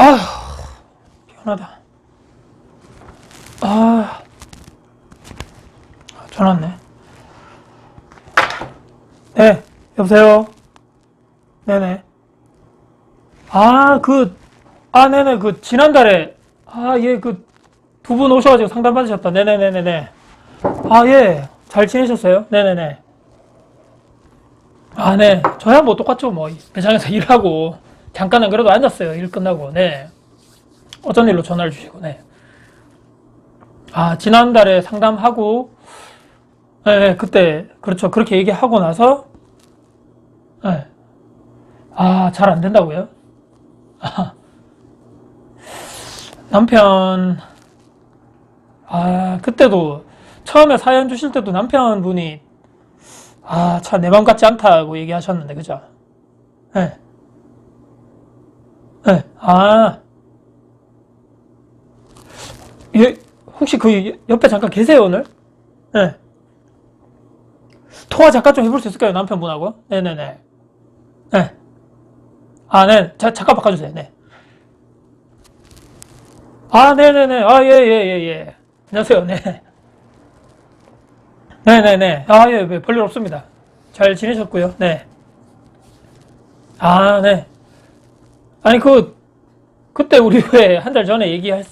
아휴, 피곤하다. 아, 전화 왔네. 네, 여보세요? 네네. 아, 그, 아, 네네, 그, 지난달에, 아, 예, 그, 두 분 오셔가지고 상담 받으셨다. 네네네네네. 아, 예, 잘 지내셨어요? 네네네. 아, 네. 저야 뭐 똑같죠. 뭐, 매장에서 일하고, 잠깐은 그래도 앉았어요. 일 끝나고, 네. 어떤 일로 전화를 주시고, 네. 아, 지난달에 상담하고, 네, 네, 그때, 그렇죠. 그렇게 얘기하고 나서, 네. 아, 잘 안 된다고요? 아, 남편, 아, 그때도, 처음에 사연 주실 때도 남편분이, 아, 참, 내맘 같지 않다고 얘기하셨는데, 그죠? 네. 네. 아, 예, 혹시 그 옆에 잠깐 계세요, 오늘? 네. 통화 잠깐 좀 해볼 수 있을까요, 남편분하고? 네네네. 네. 아, 네. 자, 잠깐 바꿔주세요. 네. 아, 네네네. 아, 예, 예, 예, 예. 안녕하세요. 네. 네네네. 아, 예, 네, 별일 없습니다. 잘 지내셨고요. 네. 아, 네. 아니, 그, 그때 우리 왜 한 달 전에 얘기했,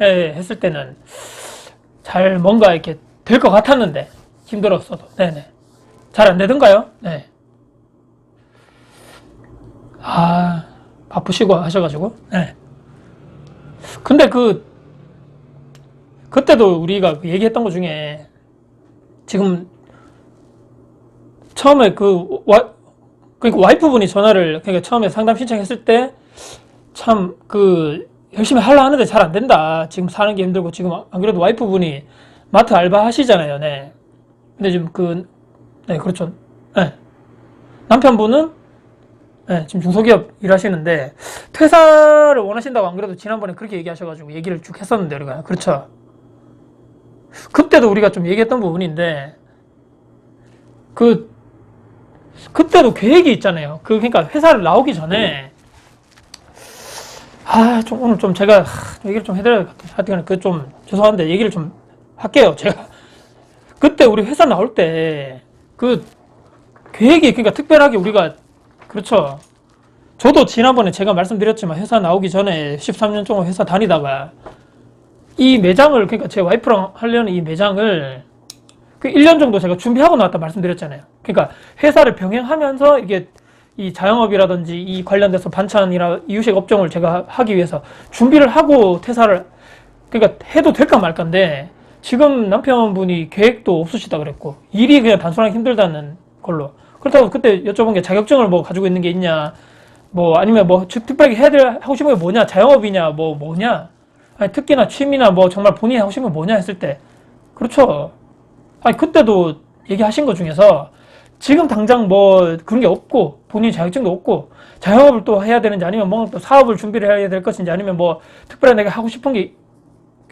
예, 했을 때는 잘 뭔가 이렇게 될 것 같았는데, 힘들었어도. 네네. 잘 안 되던가요? 네. 아, 바쁘시고 하셔가지고. 네. 근데 그, 그때도 우리가 그 얘기했던 것 중에 지금 처음에 그, 와, 그러니까 와이프분이 전화를, 그러니까 처음에 상담 신청했을 때 참 그, 열심히 하려 하는데 잘 안 된다. 지금 사는 게 힘들고 지금 안 그래도 와이프분이 마트 알바 하시잖아요. 네. 근데 지금 그, 네, 그렇죠. 네. 남편분은 네, 지금 중소기업 일하시는데 퇴사를 원하신다고 안 그래도 지난번에 그렇게 얘기하셔가지고 얘기를 쭉 했었는데 우리가 그렇죠. 그때도 우리가 좀 얘기했던 부분인데 그 그때도 계획이 있잖아요. 그 그러니까 회사를 나오기 전에 아 좀 오늘 좀 제가 하, 얘기를 좀 해드려야 될 것 같아요. 하여튼 그 좀 죄송한데 얘기를 좀 할게요. 제가 그때 우리 회사 나올 때 그 계획이 그러니까 특별하게 우리가 그렇죠. 저도 지난번에 제가 말씀드렸지만 회사 나오기 전에 13년 동안 회사 다니다가 이 매장을 그러니까 제 와이프랑 하려는 이 매장을 그 1년 정도 제가 준비하고 나왔다 말씀드렸잖아요. 그러니까 회사를 병행하면서 이게 이 자영업이라든지 이 관련돼서 반찬이나 이유식 업종을 제가 하기 위해서 준비를 하고 퇴사를 그러니까 해도 될까 말까인데 지금 남편분이 계획도 없으시다 그랬고 일이 그냥 단순하게 힘들다는 걸로. 그렇다고 그때 여쭤본 게 자격증을 뭐 가지고 있는 게 있냐 뭐 아니면 뭐 즉- 특별하게 해야 될 하고 싶은 게 뭐냐 자영업이냐 뭐 뭐냐? 아니 특기나 취미나 뭐 정말 본인이 하고 싶은 게 뭐냐 했을 때 그렇죠. 아니 그때도 얘기하신 것 중에서 지금 당장 뭐 그런 게 없고 본인 자격증도 없고 자영업을 또 해야 되는지 아니면 뭔가 또 사업을 준비를 해야 될 것인지 아니면 뭐 특별히 내가 하고 싶은 게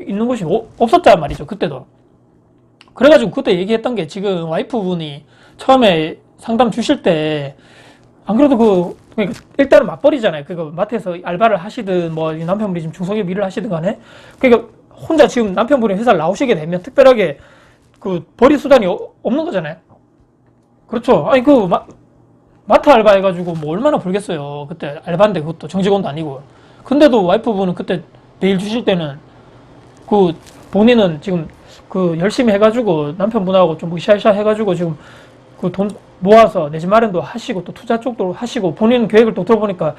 있는 오- 없었단 말이죠 그때도 그래가지고 그때 얘기했던 게 지금 와이프분이 처음에 상담 주실 때 안 그래도 그 그러니까 일단은 맞벌이잖아요. 그거 마트에서 알바를 하시든 뭐 남편분이 지금 중소기업 일을 하시든 간에 그러니까 혼자 지금 남편분이 회사를 나오시게 되면 특별하게 그 벌이 수단이 어- 없는 거잖아요. 그렇죠. 아니 그 마, 마트 알바 해가지고 뭐 얼마나 벌겠어요. 그때 알바인데 그것도 정직원도 아니고. 근데도 와이프분은 그때 내일 주실 때는 그 본인은 지금 그 열심히 해가지고 남편분하고 좀 으쌰으쌰 해가지고 지금 그 돈 모아서 내 집 마련도 하시고 또 투자 쪽도 하시고 본인 계획을 또 들어보니까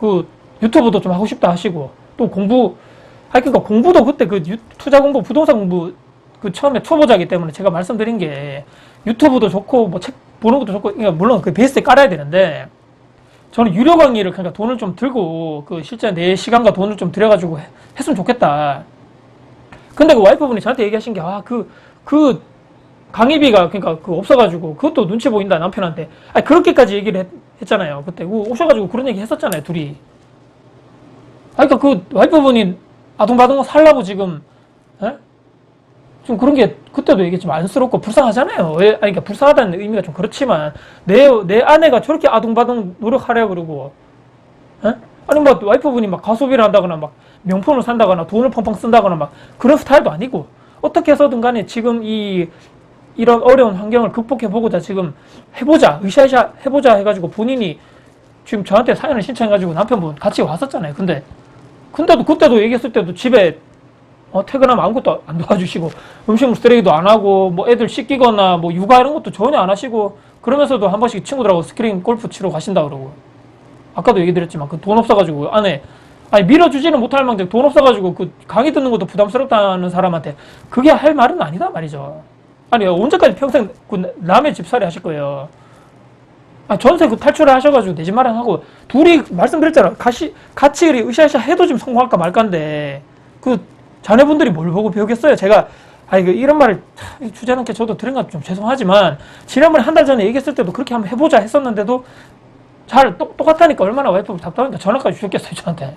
그 유튜브도 좀 하고 싶다 하시고 또 공부 아 그러니까 공부도 그때 그 유- 투자 공부 부동산 공부 그 처음에 초보자기 때문에 제가 말씀드린 게 유튜브도 좋고 뭐 책 보는 것도 좋고 그러니까 물론 그 베이스에 깔아야 되는데 저는 유료 강의를 그러니까 돈을 좀 들고 그 실제 내 시간과 돈을 좀 들여가지고 해- 했으면 좋겠다. 근데 그 와이프분이 저한테 얘기하신 게아그그 강의비가 그러니까 그 없어가지고 그것도 눈치 보인다 남편한테. 아 그렇게까지 얘기를 했, 했잖아요. 그때 그 오셔가지고 그런 얘기 했었잖아요 둘이. 아 그러니까 그 와이프분이 아둥바둥 살라고 지금 예? 좀 그런 게 그때도 얘기했지만 안쓰럽고 불쌍하잖아요. 왜? 아니, 그러니까 불쌍하다는 의미가 좀 그렇지만 내, 내 아내가 저렇게 아둥바둥 노력하려 그러고 예? 아니 뭐 와이프분이 막 가소비를 한다거나 막 명품을 산다거나 돈을 펑펑 쓴다거나 막 그런 스타일도 아니고 어떻게 해서든 간에 지금 이 이런 어려운 환경을 극복해 보고자 지금 해보자 으쌰으쌰 해보자 해가지고 본인이 지금 저한테 사연을 신청해가지고 남편분 같이 왔었잖아요. 근데 근데도 그때도 얘기했을 때도 집에 어, 퇴근하면 아무것도 안 도와주시고 음식물 쓰레기도 안 하고 뭐 애들 씻기거나 뭐 육아 이런 것도 전혀 안 하시고 그러면서도 한 번씩 친구들하고 스크린 골프 치러 가신다 그러고 아까도 얘기 드렸지만 그 돈 없어가지고 안에 아니 밀어주지는 못할 망정 돈 없어가지고 그 강의 듣는 것도 부담스럽다는 사람한테 그게 할 말은 아니다 말이죠. 아니 언제까지 평생 그 남의 집살이 하실 거예요. 아, 전세 그 탈출을 하셔가지고 내 집 마련하고 둘이 말씀드렸잖아. 같이 같이 이리 으쌰으쌰 해도 좀 성공할까 말까인데 그 자녀분들이 뭘 보고 배우겠어요? 제가 아 이거 이런 말을 참 주제넘게 저도 들은 건 좀 죄송하지만 지난번에 한 달 전에 얘기했을 때도 그렇게 한번 해보자 했었는데도 잘 똑, 똑같다니까 얼마나 와이프가 답답하니까 전화까지 주셨겠어요 저한테.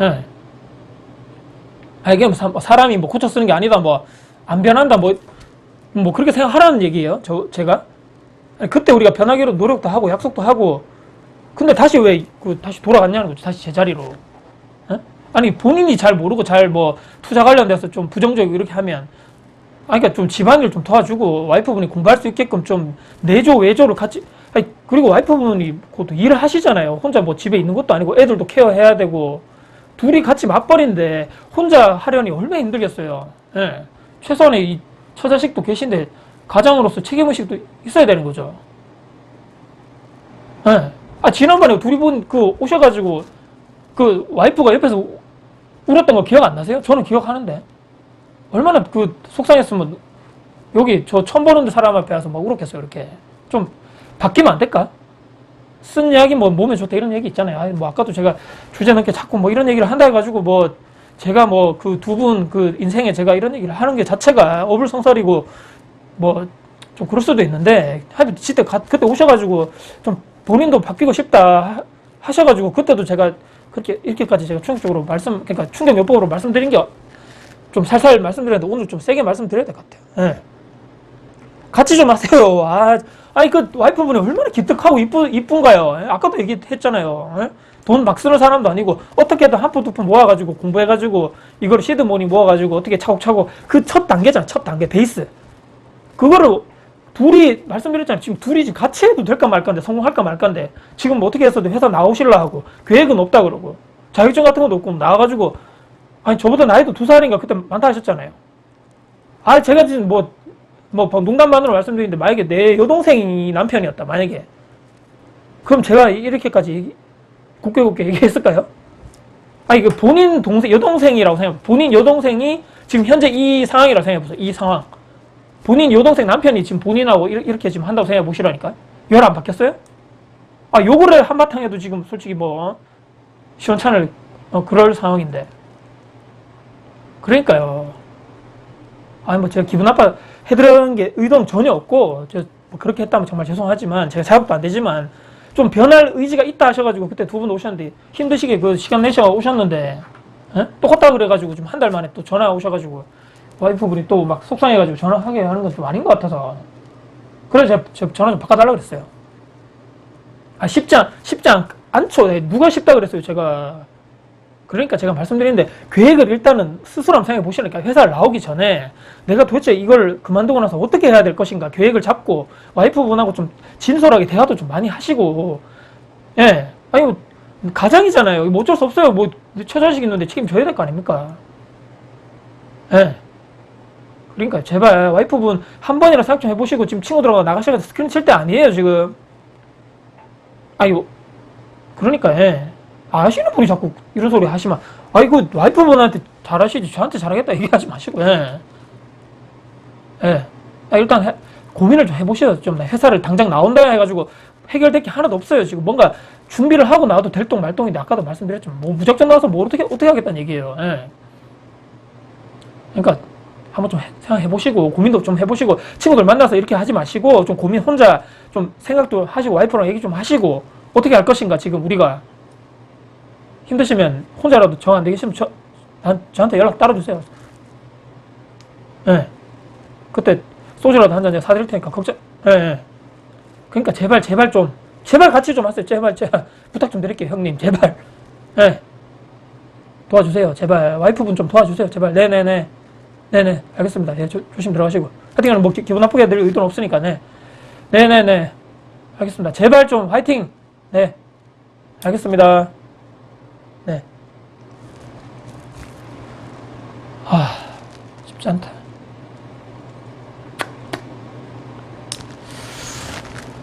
예. 아 이게 뭐 사- 사람이 뭐 고쳐 쓰는 게 아니다 뭐 안 변한다 뭐뭐 그렇게 생각하라는 얘기예요. 저 제가 그때 우리가 변하기로 노력도 하고 약속도 하고 근데 다시 왜 그 다시 돌아갔냐는 거죠. 다시 제자리로. 예? 아니 본인이 잘 모르고 잘 뭐 투자 관련돼서 좀 부정적이고 이렇게 하면 아니 그러니까 좀 집안일 좀 도와주고 와이프분이 공부할 수 있게끔 좀 내조 외조를 같이 아니 그리고 와이프분이 그것도 일을 하시잖아요. 혼자 뭐 집에 있는 것도 아니고 애들도 케어해야 되고 둘이 같이 맞벌인데 혼자 하려니 얼마나 힘들겠어요. 예. 최소한의 이 처자식도 계신데 가장으로서 책임의식도 있어야 되는 거죠. 예. 아 지난번에 둘이 분그 오셔가지고 그 와이프가 옆에서 울었던 거 기억 안 나세요? 저는 기억하는데 얼마나 그 속상했으면 여기 저 처음 보는 사람 앞에 와서 막 울었겠어요 이렇게 좀 바뀌면 안 될까? 쓴 이야기 뭐 몸에 좋다 이런 얘기 있잖아요. 아니, 뭐 아까도 제가 주제 넘게 자꾸 뭐 이런 얘기를 한다 해가지고 뭐 제가 뭐 그 두 분 그 인생에 제가 이런 얘기를 하는 게 자체가 어불성설이고 뭐 좀 그럴 수도 있는데 하여튼 그때 오셔가지고 좀 본인도 바뀌고 싶다 하- 하셔가지고 그때도 제가 그렇게 이렇게까지 제가 충격적으로 말씀 그러니까 충격 요법으로 말씀드린 게 좀 살살 말씀드렸는데 오늘 좀 세게 말씀드려야 될 것 같아요. 예. 같이 좀 하세요. 아, 아니 그 와이프분이 얼마나 기특하고 이쁘 이쁜가요? 예? 아까도 얘기했잖아요. 예? 돈막 쓰는 사람도 아니고 어떻게든 한푼두푼 모아가지고 공부해가지고 이걸 시드머니 모아가지고 어떻게 차곡차곡 그 첫 단계잖아. 첫 단계 베이스. 그거를 둘이 말씀드렸잖아요. 지금 둘이 지금 같이 해도 될까 말까인데 성공할까 말까인데 지금 뭐 어떻게 해서든 회사 나오실라 하고 계획은 없다 그러고 자격증 같은 것도 없고 나와가지고 아니 저보다 나이도 두 살인가 그때 많다 하셨잖아요. 아 제가 지금 뭐뭐 농담만으로 말씀드리는데 만약에 내 여동생이 남편이었다 만약에 그럼 제가 이렇게까지 곱게 곱게 얘기했을까요? 아 이거 본인 동생 여동생이라고 생각 본인 여동생이 지금 현재 이 상황이라고 생각해 보세요 이 상황 본인 여동생 남편이 지금 본인하고 이렇게, 지금 한다고 생각해 보시라니까 열안 바뀌었어요? 아 요거를 한바탕 해도 지금 솔직히 뭐 시원찮을 어, 그럴 상황인데 그러니까요. 아니 뭐 제가 기분 나빠 해드리는 게 의도는 전혀 없고 저 뭐 그렇게 했다면 정말 죄송하지만 제가 자업도 안 되지만 좀 변할 의지가 있다 하셔가지고 그때 두 분 오셨는데 힘드시게 그 시간 내셔 오셨는데 예? 똑같다 그래가지고 지금 한 달 만에 또 전화 오셔가지고 와이프분이 또 막 속상해가지고 전화하게 하는 건 좀 아닌 것 같아서 그래서 제가 저 전화 좀 바꿔달라 그랬어요. 아 쉽지 않 쉽지 않, 않죠. 네, 누가 쉽다 그랬어요 제가. 그러니까 제가 말씀드리는데 계획을 일단은 스스로 한번 생각해 보시니까 회사를 나오기 전에 내가 도대체 이걸 그만두고 나서 어떻게 해야 될 것인가 계획을 잡고 와이프분하고 좀 진솔하게 대화도 좀 많이 하시고. 예. 아니 뭐 가장이잖아요. 뭐 어쩔 수 없어요. 뭐 처자식 있는데 책임져야 될 거 아닙니까? 예 그러니까 제발 와이프분 한 번이라 생각 좀 해보시고 지금 친구들하고 나가셔서 스크린 칠 때 아니에요 지금 아이고 그러니까 예. 아시는 분이 자꾸 이런 소리 하시면 아이고 와이프분한테 잘하시지 저한테 잘하겠다 얘기하지 마시고 예. 예. 아, 일단 해- 고민을 좀 해보셔요 좀 회사를 당장 나온다 해가지고 해결될 게 하나도 없어요 지금 뭔가 준비를 하고 나와도 될똥 말똥인데 아까도 말씀드렸지만 뭐 무작정 나와서 뭐 어떻게 어떻게 하겠다는 얘기예요 예. 그러니까 한번 좀 해- 생각해 보시고 고민도 좀 해보시고 친구들 만나서 이렇게 하지 마시고 좀 고민 혼자 좀 생각도 하시고 와이프랑 얘기 좀 하시고 어떻게 할 것인가 지금 우리가 힘드시면 혼자라도 정 안 되겠으면 저, 난, 저한테 연락 따라 주세요. 예. 그때 소주라도 한 잔 사드릴 테니까 걱정, 예, 예. 그러니까 제발, 제발 좀, 제발 같이 좀 하세요. 제발, 제발. 부탁 좀 드릴게요, 형님. 제발. 네. 도와주세요. 제발. 와이프분 좀 도와주세요. 제발. 네네네. 네네. 알겠습니다. 예, 조, 조심 들어가시고. 하여튼 뭐 기- 기분 나쁘게 될 의도는 없으니까, 네. 네네네. 알겠습니다. 제발 좀 화이팅! 네. 알겠습니다. 네. 아, 쉽지 않다.